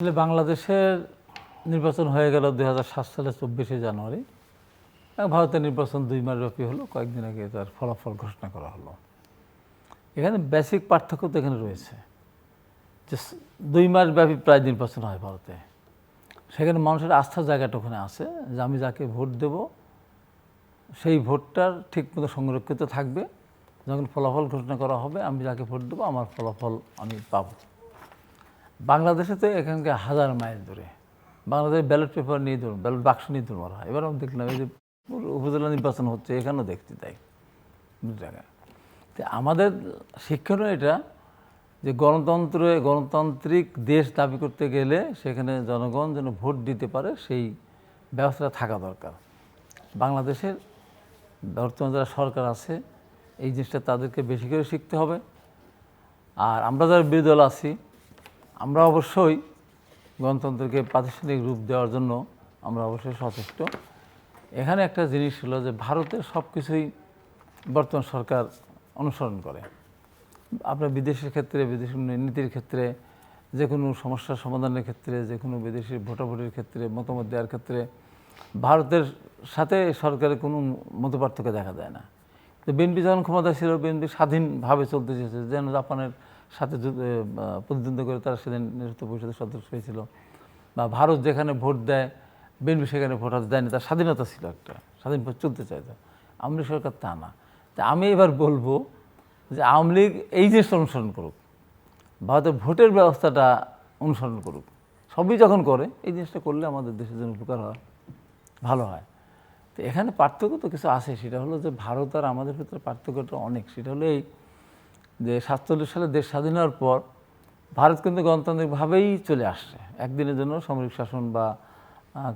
আসলে বাংলাদেশের নির্বাচন হয়ে গেল দুই সালে চব্বিশে জানুয়ারি। ভারতের নির্বাচন দুই মাস ব্যাপী হলো, কয়েকদিন আগে তার ফলাফল ঘোষণা করা হলো। এখানে বেসিক পার্থক্য তো এখানে রয়েছে। যে দুই মাস ব্যাপী প্রায় নির্বাচন হয় ভারতে। সেখানে মানুষের আস্থার জায়গাটা ওখানে আছে যে আমি যাকে ভোট দেব, সেই ভোটটার ঠিকমতো সংরক্ষিত থাকবে। যখন ফলাফল ঘোষণা করা হবে, আমি যাকে ভোট দেবো, আমার ফলাফল আমি পাবো। বাংলাদেশে তো এখানকার হাজার মাইল দূরে। বাংলাদেশে ব্যালট পেপার নিয়ে ধরুন ব্যালট বাক্স নিয়ে ধরুন হয়। এবার আমি দেখলাম এই যে উপজেলা নির্বাচন হচ্ছে, এখানেও দেখতে তাই। জায়গায়। তো আমাদের শিক্ষণীয় এটা যে গণতন্ত্রে, গণতান্ত্রিক দেশ দাবি করতে গেলে সেখানে জনগণ যেন ভোট দিতে পারে, সেই ব্যবস্থাটা থাকা দরকার। বাংলাদেশের বর্তমান যারা সরকার আছে, এই জিনিসটা তাদেরকে বেশি করে শিখতে হবে। আর আমরা যারা বিরোধী দল আছি আমরা অবশ্যই গণতন্ত্রকে প্রাতিষ্ঠানিক রূপ দেওয়ার জন্য আমরা অবশ্যই সচেষ্ট। এখানে একটা জিনিস ছিল যে ভারতের সব কিছুই বর্তমান সরকার অনুসরণ করে। আপনার বিদেশের ক্ষেত্রে, বিদেশি নীতির ক্ষেত্রে যে কোনো সমস্যার সমাধানের ক্ষেত্রে যে কোনো বিদেশি ভোটাভুটির ক্ষেত্রে, মতামত দেওয়ার ক্ষেত্রে, ভারতের সাথে সরকারের কোনো মতপার্থক্য দেখা যায় না। তো বিএনপি যখন ক্ষমতা ছিল, বিএনপি স্বাধীনভাবে চলতে চেয়েছে, যেন জাপানের সাথে যুদ্ধ- এ, বা প্রতিদ্বন্দ্বিতা করে তারা সেদিন নেতৃত্ব পরিষদের সদস্য হয়েছিল। বা ভারত যেখানে ভোট দেয় বিএনপি সেখানে ভোট হাতে দেয়নি তার স্বাধীনতা ছিল একটা। স্বাধীন চলতে চাইতো। আওয়ামী লীগ সরকার তা না। তা আমি এবার বলব যে আওয়ামী লীগ এই জিনিসটা অনুসরণ করুক ভারতের ভোটের ব্যবস্থাটা অনুসরণ করুক সবই যখন করে এই জিনিসটা করলে আমাদের দেশের জন্য উপকার হয় ভালো হয়। তো এখানে পার্থক্য তো কিছু আছে সেটা হলো যে ভারত আর আমাদের ভিতরে পার্থক্যটা অনেক। সেটা হলো এই যে সাতচল্লিশ সালে দেশ স্বাধীন হওয়ার পর ভারত কিন্তু গণতান্ত্রিকভাবেই চলে আসছে। একদিনের জন্য সামরিক শাসন বা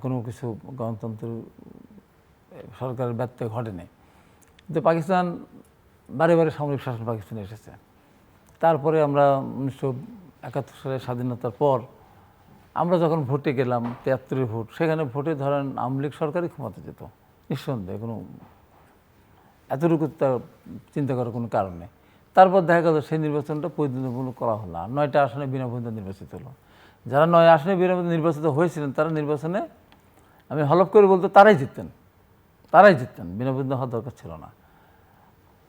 কোনো কিছু গণতন্ত্র সরকারের ব্যত্যয় ঘটেনি। কিন্তু পাকিস্তান, বারে বারে সামরিক শাসন পাকিস্তানে এসেছে। তারপরে আমরা উনিশশো একাত্তর সালে স্বাধীনতার পর আমরা যখন ভোটে গেলাম, তিয়াত্তরের ভোট, সেখানে ভোটে ধরেন আওয়ামী লীগ সরকারই ক্ষমতা যেত। নিঃসন্দেহে কোনো, এতটুকু তার চিন্তা করার কোনো কারণ নেই। তারপর দেখা গেল সেই নির্বাচনটা প্রতিদ্বন্দ্বিমূলক করা হলো আর নয়টা আসনে বিনা প্রতিদ্বন্দ্বিতা নির্বাচিত হলো। যারা নয় আসনে বিনা নির্বাচিত হয়েছিলেন তারা নির্বাচনে আমি হলফ করে বলতে তারাই জিততেন। তারাই জিততেন। বিনা প্রতিদ্বন্দ্বী হওয়ার দরকার ছিল না।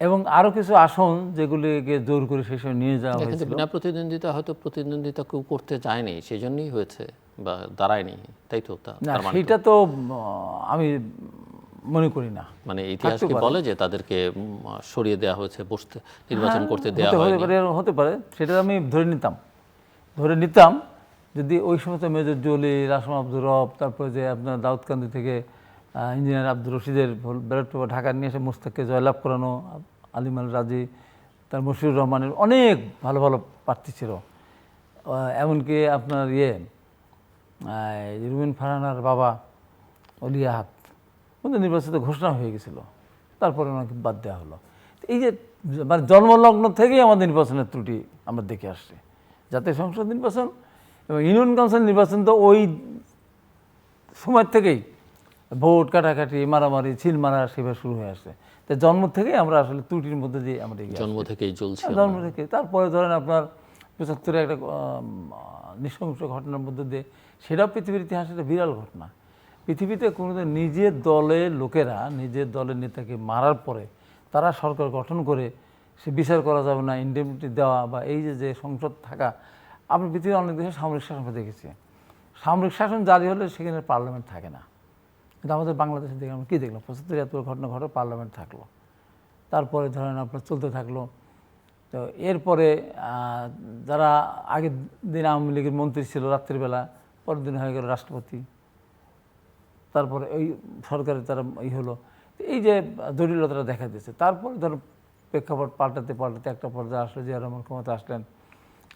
এবং আরও কিছু আসন যেগুলিকে জোর করে সেই সময় নিয়ে যাওয়া হয়েছিল। বিনা প্রতিদ্বন্দ্বিতা হয়তো প্রতিদ্বন্দ্বিতা কেউ করতে চায়নি সেই জন্যই হয়েছে বা দাঁড়ায়নি তাই তো না মানে তো আমি মনে করি না। মানে ইতিহাস কি বলে যে তাদেরকে সরিয়ে দেওয়া হয়েছে বসতে নির্বাচন করতে দেওয়া হতে হয়নি। হতে পারে হতে পারে। সেটা আমি ধরে নিতাম। ধরে নিতাম যদি ওই সমস্ত মেজর জলি রাসম আব্দুর রব তারপরে যে আপনার দাউদকান্দি থেকে ইঞ্জিনিয়ার আব্দুর রশিদের ব্যালট পেপার ঢাকা নিয়ে এসে মুস্তাককে জয়লাভ করানো আলিম আল রাজি তার মশিউর রহমানের অনেক ভালো ভালো প্রার্থী ছিল। এমনকি আপনার ইয়ে রুবিন ফারহানার বাবা অলিয়াহাত কিন্তু নির্বাচিত ঘোষণা হয়ে গেছিল। তারপরে ওনাকে বাদ দেওয়া হলো। এই যে মানে জন্মলগ্ন থেকেই আমাদের নির্বাচনের ত্রুটি আমরা দেখে আসছি। জাতীয় সংসদ নির্বাচন এবং ইউনিয়ন কাউন্সিল নির্বাচন তো ওই সময় থেকেই ভোট কাটাকাটি মারামারি ছিল মারা সেভাবে শুরু হয়ে আসছে। তাই জন্ম থেকেই আমরা আসলে ত্রুটির মধ্যে দিয়ে আমরা এগিয়ে জন্ম থেকেই জ্বলছে হ্যাঁ, জন্ম থেকে তারপরে ধরেন আপনার পঁচাত্তরে একটা নৃশংস ঘটনার মধ্যে দিয়ে সেটাও পৃথিবীর ইতিহাসে একটা বিরাল ঘটনা। পৃথিবীতে কোনোদিন নিজের দলের লোকেরা, নিজের দলের নেতাকে মারার পরে তারা সরকার গঠন করে সে বিচার করা যাবে না ইন্ডেমনিটি দেওয়া বা এই যে যে সংসদ থাকা, আমরা পৃথিবীর অনেক দেশে সামরিক শাসন দেখেছি। সামরিক শাসন জারি হলে সেখানে পার্লামেন্ট থাকে না। কিন্তু আমাদের বাংলাদেশে দেখে আমরা কী দেখলাম? পঁচাত্তর এত ঘটনা ঘটে পার্লামেন্ট থাকল। তারপরে ধরেন আপনার চলতে থাকল। তো এরপরে যারা আগের দিন আওয়ামী লীগের মন্ত্রী ছিল রাত্রিবেলা, পরের দিন হয়ে গেল রাষ্ট্রপতি। তারপরে ওই সরকারের তারা ই হলো। এই যে জটিলতাটা দেখা দিয়েছে। তারপরে ধরো প্রেক্ষাপট পাল্টাতে পাল্টাতে একটা পর্যায়ে আসলে জিয়া রহমান ক্ষমতা আসলেন।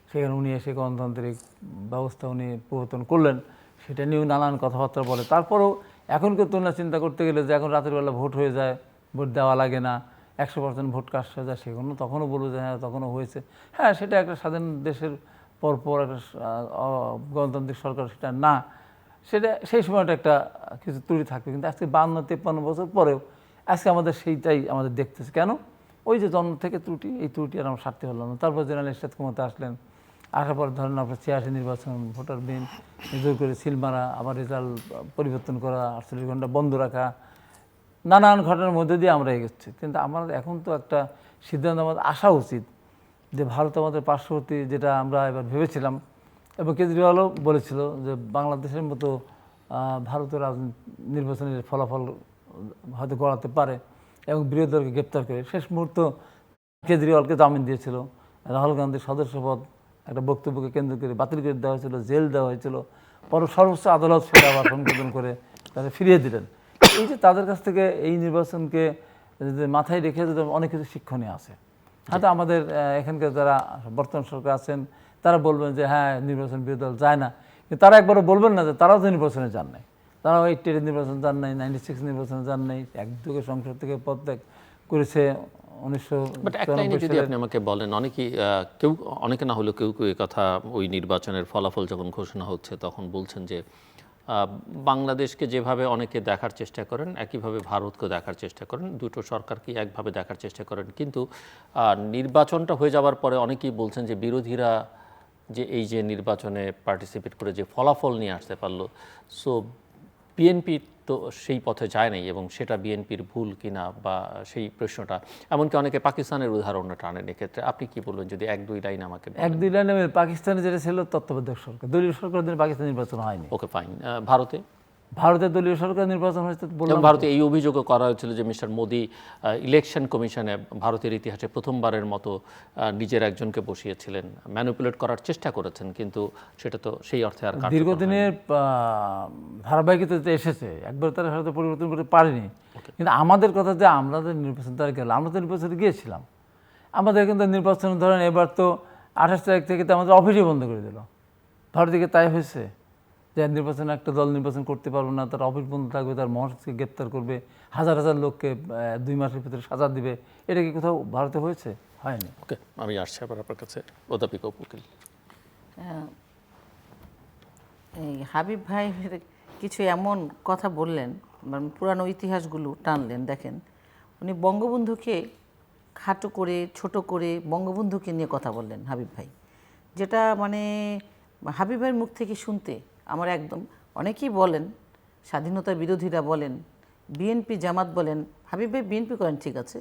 সেখানে উনি এসে গণতান্ত্রিক ব্যবস্থা উনি প্রবর্তন করলেন। সেটা নিয়েও নানান কথাবার্তা বলে। তারপরেও এখনকার তুলনা চিন্তা করতে গেলে যে এখন রাতের বেলা ভোট হয়ে যায়, ভোট দেওয়া লাগে না, একশো পার্সেন্ট ভোট কাস্ট হয়ে যায়, সেগুলো তখনও বলব যে হ্যাঁ তখনও হয়েছে। হ্যাঁ সেটা একটা স্বাধীন দেশের পরপর একটা গণতান্ত্রিক সরকার সেটা না। সেটা, সেই সময়টা একটা কিছু ত্রুটি থাকবে কিন্তু আজকে বান্ন, তেপ্পান্ন বছর পরেও আজকে আমাদের সেইটাই আমাদের দেখতেছে। কেন? ওই যে জন্ম থেকে ত্রুটি, এই ত্রুটি আর আমরা সারতে পারলাম না। তারপর জেনারেল ইস্টাদ ক্ষমতা আসলেন। আসার পর ধরেন আপনার ছিয়াশি নির্বাচন, ভোটার বিন জোর করে সিল মারা, আবার রেজাল্ট পরিবর্তন করা, আটচল্লিশ ঘণ্টা বন্ধ রাখা, নানান ঘটনার মধ্যে দিয়ে আমরা এগোচ্ছি। কিন্তু আমার এখন তো একটা সিদ্ধান্ত আমাদের আসা উচিত যে ভারত আমাদের পার্শ্ববর্তী যেটা আমরা এবার ভেবেছিলাম এবং কেজরিওয়ালও বলেছিল যে বাংলাদেশের মতো ভারতের নির্বাচনের ফলাফল হয়তো গড়াতে পারে এবং বিরোধী দলকে গ্রেপ্তার করে। শেষ মুহূর্ত কেজরিওয়ালকে জামিন দিয়েছিল। রাহুল গান্ধীর সদস্যপদ একটা বক্তব্যকে কেন্দ্র করে বাতিল করে দেওয়া হয়েছিল, জেল দেওয়া হয়েছিল। পরে সর্বোচ্চ আদালত সেটা আবার সংশোধন করে তাদের ফিরিয়ে দিলেন। এই যে তাদের কাছ থেকে এই নির্বাচনকে মাথায় রেখে অনেক কিছু শিক্ষণীয় আছে, হয়তো আমাদের এখানকার যারা বর্তমান সরকার আছেন তারা বলবেন যে হ্যাঁ নির্বাচন বিরোধী দল যায় না। কিন্তু তারা একবারও বলবেন না যে তারাও তো নির্বাচনে যান নাই। তারাও এইটের নির্বাচন যান নাই নাইনটি সিক্স নির্বাচনে যান নাই একদিকে সংসদ থেকে পদত্যাগ করেছে উনিশশো বাট এক লাইনে যদি আপনি আমাকে বলেন অনেকেই কেউ অনেকে না হলেও কেউ কেউ কথা ওই নির্বাচনের ফলাফল যখন ঘোষণা হচ্ছে তখন বলছেন যে বাংলাদেশকে যেভাবে অনেকে দেখার চেষ্টা করেন একইভাবে ভারতকে দেখার চেষ্টা করেন। দুটো সরকারকে একভাবে দেখার চেষ্টা করেন। কিন্তু নির্বাচনটা হয়ে যাওয়ার পরে অনেকেই বলছেন যে বিরোধীরা যে এই যে নির্বাচনে পার্টিসিপেট করে যে ফলাফল নিয়ে আসতে পারল। সো বিএনপি তো সেই পথে যায় নাই এবং সেটা বিএনপির ভুল কিনা বা সেই প্রশ্নটা এমনকি অনেকে পাকিস্তানের উদাহরণটা টানেন এক্ষেত্রে। আপনি কি বলবেন যদি এক দুই লাইন আমাকে এক দুই লাইনে পাকিস্তানে যেটা ছিল তত্ত্বাবধায়ক সরকার দলীয় সরকার পাকিস্তান নির্বাচন হয়নি। ওকে ফাইন ভারতে? ভারতের দলীয় সরকার নির্বাচন হয়েছে বললাম ভারতে এই অভিযোগও করা হয়েছিল যে মিস্টার মোদি ইলেকশন কমিশনে ভারতের ইতিহাসে প্রথমবারের মতো নিজের একজনকে বসিয়েছিলেন। ম্যানিপুলেট করার চেষ্টা করেছেন কিন্তু সেটা তো সেই অর্থে আর দীর্ঘদিনের আহ, ধারাবাহিকতাতে এসেছে একবার তারা হয়তো পরিবর্তন করতে পারেনি। কিন্তু আমাদের কথা যে আমরা যে নির্বাচন তারিখ গেলাম আমরা তো নির্বাচনে গিয়েছিলাম। আমাদের কিন্তু নির্বাচন ধরেন এবার তো আঠাশ তারিখ থেকে তো আমাদের অফিসই বন্ধ করে দিল। ভারত দিকে তাই হয়েছে। যে নির্বাচনে একটা দল নির্বাচন করতে পারবে না তার অফিস বন্ধ থাকবে তার মহাসচিবকে গ্রেপ্তার করবে হাজার হাজার লোককে দুই মাসের ভিতরে সাজা দিবে। এটা কি কোথাও ভারতে হয়েছে? হয়নি। ওকে আমি আসছি আবার আপনার কাছে। অধ্যাপিকা উকিল এই হাবিব ভাই কিছু এমন কথা বললেন মানে পুরানো ইতিহাসগুলো টানলেন দেখেন। উনি বঙ্গবন্ধুকে খাটো করে ছোট করে বঙ্গবন্ধুকে নিয়ে কথা বললেন হাবিব ভাই। যেটা মানে হাবিব ভাইয়ের মুখ থেকে শুনতে আমার একদম অনেকেই বলেন স্বাধীনতা বিরোধীরা বলেন বিএনপি জামাত বলেন হাবিব ভাই বিএনপি করেন ঠিক আছে।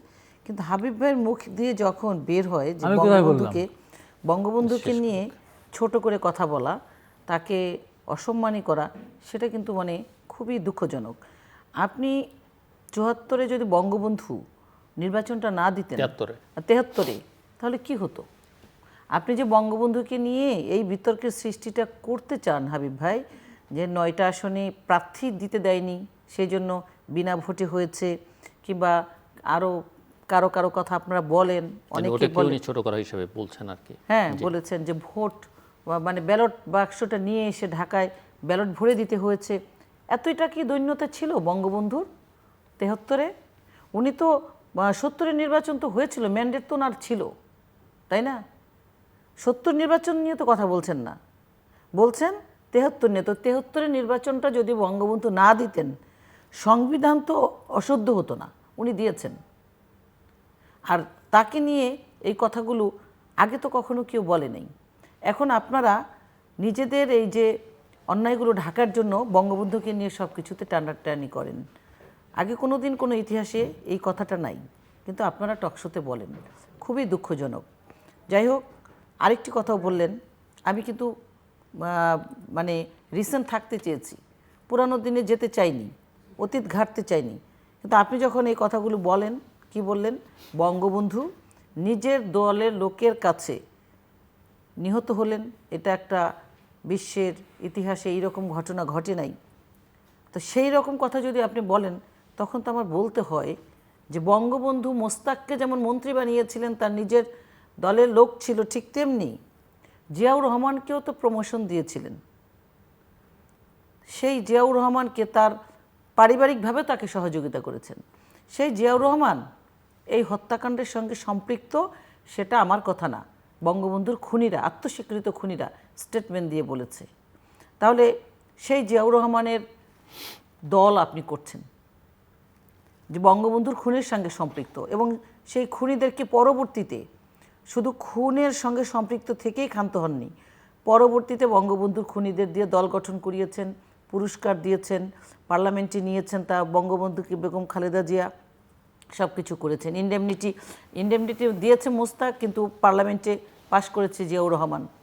কিন্তু হাবিব ভাইয়ের মুখ দিয়ে যখন বের হয় যে? বঙ্গবন্ধুকে বঙ্গবন্ধুকে নিয়ে ছোট করে কথা বলা তাকে অসম্মানী করা সেটা কিন্তু মানে খুবই দুঃখজনক। আপনি চুয়াত্তরে যদি বঙ্গবন্ধু নির্বাচনটা না দিতেন তেহাত্তরে তাহলে কি হতো? আপনি যে বঙ্গবন্ধুকে নিয়ে এই বিতর্কের সৃষ্টিটা করতে চান হাবিব ভাই যে নয়টা আসনে প্রার্থী দিতে দেয়নি সেই জন্য বিনা ভোটে হয়েছে কিংবা আরও কারও কারও কথা আপনারা বলেন অনেকে ওটাকে উনি ছোট করা হিসেবে বলছেন আর কি। হ্যাঁ বলেছেন যে ভোট বা মানে ব্যালট বাক্সটা নিয়ে এসে ঢাকায় ব্যালট ভরে দিতে হয়েছে। এতটা কি দৈন্যতা ছিল বঙ্গবন্ধুর তেহাত্তরে? উনি তো সত্তরের নির্বাচন তো হয়েছিল ম্যান্ডেট তো ওনার ছিল তাই না? সত্তর নির্বাচন নিয়ে তো কথা বলছেন না। বলছেন তেহাত্তর নিয়ে। তো তেহাত্তরের নির্বাচনটা যদি বঙ্গবন্ধু না দিতেন, সংবিধান তো অশুদ্ধ হতো না, উনি দিয়েছেন। আর তাকে নিয়ে এই কথাগুলো আগে তো কখনো কেউ বলে নেই। এখন আপনারা নিজেদের এই যে অন্যায়গুলো ঢাকার জন্য বঙ্গবন্ধুকে নিয়ে সব কিছুতে টানাটানি করেন। আগে কোনো দিন কোনো ইতিহাসে এই কথাটা নাই, কিন্তু আপনারা টকশোতে বলেন। খুবই দুঃখজনক। যাই হোক আরেকটি কথাও বললেন, আমি কিন্তু মানে রিসেন্ট থাকতে চেয়েছি। পুরানো দিনে যেতে চাইনি, অতীত ঘাটতে চাইনি। কিন্তু আপনি যখন এই কথাগুলো বলেন, কি বললেন? বঙ্গবন্ধু নিজের দলের লোকের কাছে নিহত হলেন, এটা একটা বিশ্বের ইতিহাসে এইরকম ঘটনা ঘটে নাই। তো সেই রকম কথা যদি আপনি বলেন, তখন তো আমার বলতে হয় যে বঙ্গবন্ধু মোস্তাককে যেমন মন্ত্রী বানিয়েছিলেন, তার নিজের দলের লোক ছিল ঠিক তেমনি। জিয়াউর রহমানকেও তো প্রমোশন দিয়েছিলেন। সেই জিয়াউর রহমানকে তার পারিবারিকভাবে তাকে সহযোগিতা করেছেন। সেই জিয়াউর রহমান এই হত্যাকাণ্ডের সঙ্গে সম্পৃক্ত, সেটা আমার কথা না। বঙ্গবন্ধুর খুনিরা, আত্মস্বীকৃত খুনিরা স্টেটমেন্ট দিয়ে বলেছে। তাহলে সেই জিয়াউর রহমানের দল আপনি করছেন। যে বঙ্গবন্ধুর খুনের সঙ্গে সম্পৃক্ত এবং সেই খুনিদেরকে পরবর্তীতে শুধু খুনের সঙ্গে সম্পৃক্ত থেকেই ক্ষান্ত হননি। পরবর্তীতে বঙ্গবন্ধুর খুনিদের দিয়ে দল গঠন করিয়েছেন, পুরস্কার দিয়েছেন, পার্লামেন্টে নিয়েছেন তা বঙ্গবন্ধুকে বেগম খালেদা জিয়া সব কিছু করেছেন। ইন্ডেমনিটি ইন্ডেমনিটি দিয়েছে মোস্তাক, কিন্তু পার্লামেন্টে পাশ করেছে জিয়াউর রহমান।